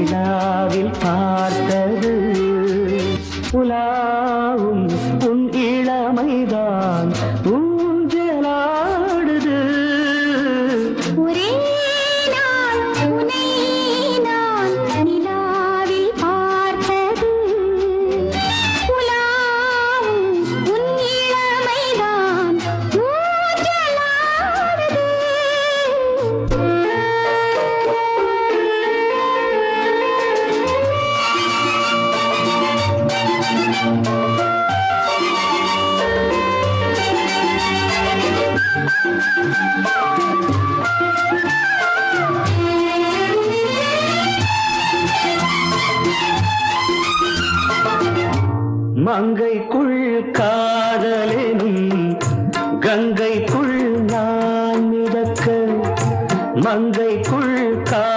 நிலாவில் பார்த்த கங்கைக்குள் காதலெனும் கங்கைக்குள் நான் மிதக்க மங்கைக்குள் கா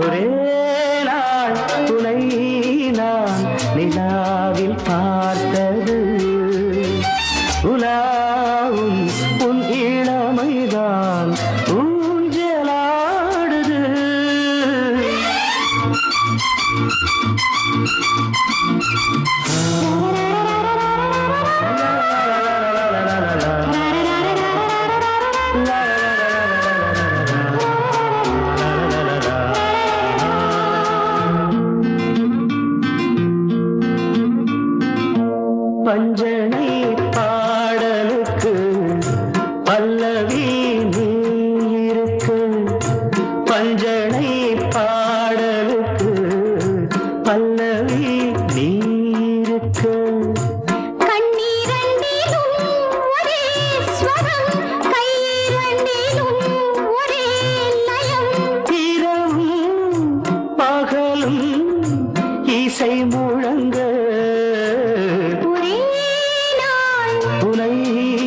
ஒரே நாள் துணை நான் நிலாவில் பார்த்தது உலாவும் உன் இள வஞ்சனை பாடலுக்கு பல்லவி நீ இருக்கு. வஞ்சனை பாடலுக்கு பல்லவி நீ இருக்கு. இசை முழங்க नहीं